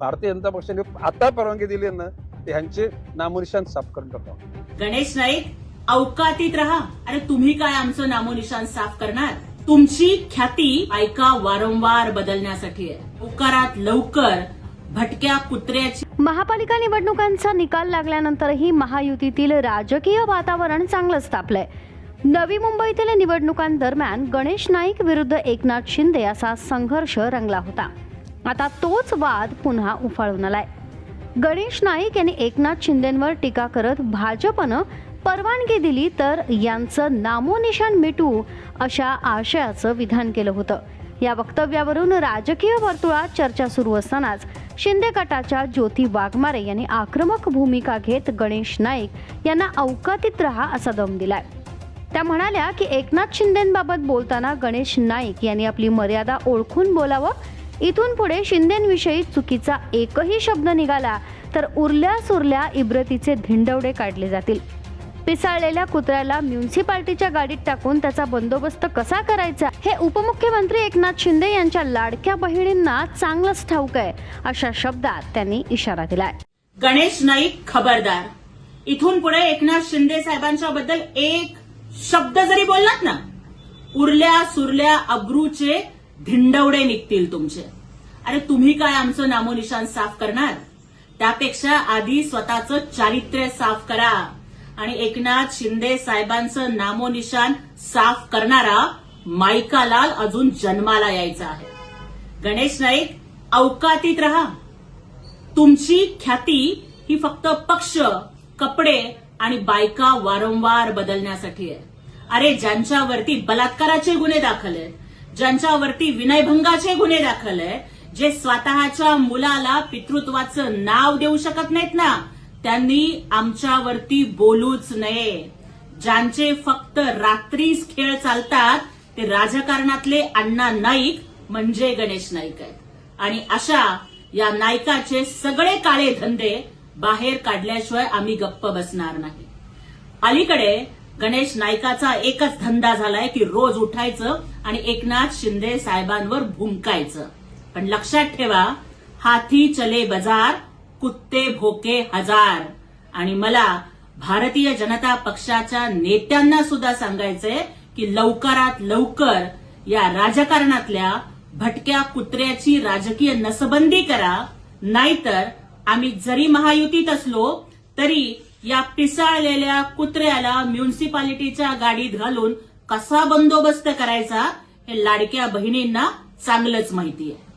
भारतीय जनता पक्षाने आता परवानगी दिली ना ते ह्यांचे नामोनिशान साफ करून टाकावं. गणेश नाईक अवकातीत राहा. अरे तुम्ही काय आमचं नामोनिशान साफ करणार? तुमची ख्याती ऐका वारंवार बदलण्यासाठी आहे. लवकरात लवकर भटक्या कुत्र्याची महापालिका निवडणुकांचा निकाल लागल्यानंतरही महायुतीतील राजकीय वातावरण चांगलंच तापलंय. नवी मुंबईतील निवडणुकांदरम्यान गणेश नाईक विरुद्ध एकनाथ शिंदे असा संघर्ष रंगला होता. आता तोच वाद पुन्हा उफाळून आलाय. गणेश नाईक यांनी एकनाथ शिंदेंवर टीका करत भाजपनं परवानगी दिली तर यांचं नामोनिशान मिटू अशा आशयाचं विधान केलं होतं. या वक्तव्यावरून राजकीय वर्तुळात चर्चा सुरू असतानाच शिंदे गटाच्या ज्योती वाघमारे यांनी आक्रमक भूमिका घेत गणेश नाईक यांना अवकातीत रहा असा दम दिलाय. त्या म्हणाल्या की एकनाथ शिंदेंबाबत बोलताना गणेश नाईक यांनी आपली मर्यादा ओळखून बोलावं इथून पुढे शिंदेंविषयी चुकीचा एकही शब्द निघाला तर उरल्या सुरल्या इब्रतीचे धिंडवडे काढले जातील. पिसाळलेल्या कुत्र्याला म्युन्सिपाल्टीच्या गाडीत टाकून त्याचा बंदोबस्त कसा करायचा? हे उपमुख्यमंत्री एकनाथ शिंदे यांच्या लाडक्या बहिणींना चांगलंच ठाऊक आहे अशा शब्दात त्यांनी इशारा दिलाय. गणेश नाईक खबरदार. इथून पुढे एकनाथ शिंदे साहेबांच्या बद्दल एक शब्द जरी बोललात ना उरल्या सुरल्या अब्रूचे धिंडवडे निघतील तुमचे. अरे तुम्ही काय आमचं नामोनिशान साफ करणार? त्यापेक्षा आधी स्वतःचं चारित्र्य साफ करा. आणि एकनाथ शिंदे साहेबांचं नामोनिशान साफ करणारा मायकालाल अजून जन्माला यायचा आहे. गणेश नाईक अवकातीत रहा. तुमची ख्याती ही फक्त पक्ष कपडे आणि बायका वारंवार बदलण्यासाठी आहे. अरे ज्यांच्यावरती बलात्काराचे गुन्हे दाखल आहेत ज्यांच्यावरती विनयभंगाचे गुन्हे दाखल आहे जे स्वतःच्या मुलाला पितृत्वाचं नाव देऊ शकत नाहीत ना त्यांनी आमच्यावरती बोलूच नये. ज्यांचे फक्त रात्रीच खेळ चालतात ते राजकारणातले अण्णा नाईक म्हणजे गणेश नाईक आहेत. आणि अशा या नायकाचे सगळे काळे धंदे बाहेर काढल्याशिवाय आम्ही गप्प बसणार नाही. अलीकडे गणेश नायकाचा एकच धंदा झालाय की रोज उठायचं आणि एकनाथ शिंदे साहेबांवर भुंकायचं. पण लक्षात ठेवा हाथी चले बजार कुत्ते भोके हजार. आणि मला भारतीय जनता पक्षाच्या नेत्यांना सुद्धा सांगायचंय की लवकरात लवकर या राजकारणातल्या भटक्या कुत्र्याची राजकीय नसबंदी करा. नाहीतर आम्ही जरी महायुतीत असलो तरी या पिसाळलेल्या कुत्र्याला म्युन्सिपालिटीच्या गाडीत घालून कसा बंदोबस्त करायचा हे लाडक्या बहिणींना चांगलंच माहिती आहे